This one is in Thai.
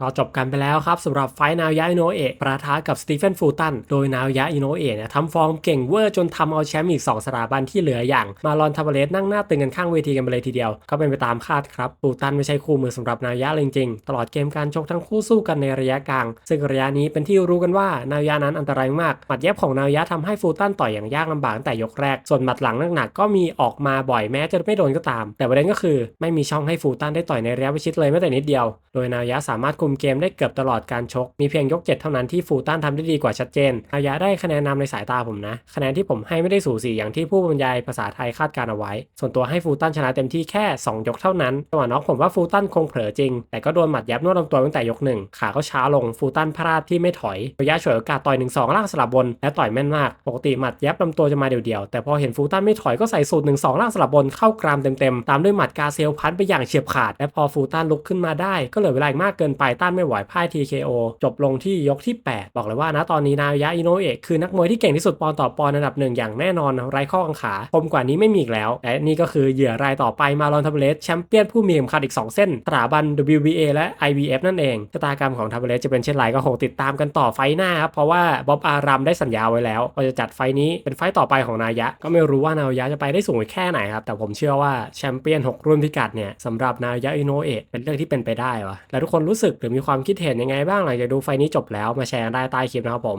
เราจบกันไปแล้วครับสำหรับไฟท์นาวยะอิโนเอะประทะกับสตีเฟนฟูตัน โดยนาวยะอิโนเอะเนี่ยทำฟอร์มเก่งเวอร์จนทำเอาแชมป์อีก 2สถาบันที่เหลืออย่าง มาลอนทาบเลสนั่งหน้าตึงกันข้างเวทีกันไปเลยทีเดียว ก็เป็นไปตามคาดครับ ฟูตันไม่ใช่คู่มือสำหรับนาวยะเลยจริงๆ ตลอดเกมการชกทั้งคู่สู้กันในระยะกลาง ซึ่งระยะนี้เป็นที่รู้กันว่า นาวยะนั้นอันตรายมากหมัดเย็บของนาวยะทำให้ฟูตันต่อยอย่างยากลำบากตั้งแต่ยกแรก ส่วนหมัดหลังหนักๆก็มีออกมาบ่อยแม้จะไม่โดนก็ตาม แต่ประเด็นก็คือ ไม่มีช่องให้ฟูตันได้ต่อยในระยะประชิดเลยแม้แต่นิดเดียว โดยนายะสามารถคุมเกมได้เกือบตลอดการชก มีเพียงยก 7 เท่านั้นที่ฟูตันทำได้ดีกว่าชัดเจนนายะได้คะแนนนำในสายตาผมนะคะแนนที่ผมให้ไม่ได้สูสีอย่างที่ผู้บรรยายภาษาไทยคาดการเอาไว้ ส่วนตัวให้ฟูตันชนะเต็มที่แค่ 2 ยกเท่านั้นจังหวะน็อกผมว่าฟูตันคงเผลอจริง แต่ก็โดนหมัดยับนวดลำตัวตั้งแต่ยกหนึ่งขาก็ช้าลงฟูตันพลาดที่ไม่ถอยระยะฉวยโอกาสต่อย1 2ล่างสลับบนและต่อยแม่นมาก ปกติหมัดยับลำตัวจะมาเดี่ยวๆแต่พอเห็นฟูตันไม่ถอยก็ใส่สูตร1 2ล่างสลับบนเข้ากรามเต็มๆตามด้วยหมัดกาเซลพันไปอย่างเฉียบขาด และพอฟูตันลุกขึ้นมาได้ก็เหลือเวลาอีกมากเกินไปต้านไม่ไหวพ่าย TKO จบลงที่ยกที่ 8 บอกเลยว่านะตอนนี้นายะอิโนเอะคือนักมวยที่เก่งที่สุดปอนต่อปอนอันดับหนึ่งอย่างแน่นอนไร้ข้อกังขาคมกว่านี้ไม่มีอีกแล้ว และนี่ก็คือเหยื่อรายต่อไปมาลอนทับเลสแชมเปี้ยนผู้มีเข็มขัดอีก 2 เส้นสถาบัน WBA และ IBF นั่นเองชะตากรรมของทับเลสจะเป็นเช่นไรก็คงติดตามกันต่อไฟหน้าครับเพราะว่าบ๊อบอารัมได้สัญญาไว้แล้วว่าจะจัดไฟนี้เป็นไฟต่อไปของนายะ ก็ไม่รู้ว่านายะจะไปได้สูงแค่ไหนครับแต่ผมเชื่อว่าแชมเปี้ยน 6 รุ่นพิกัดเนี่ยสำหรับนายะอิโนเอะเป็นเรื่องที่เป็นไปได้วะแล้วทุกคนรู้สึกหรือมีความคิดเห็นยังไงบ้างหลังจากดูไฟนี้จบแล้วมาแชร์ได้ใต้คลิปนะครับผม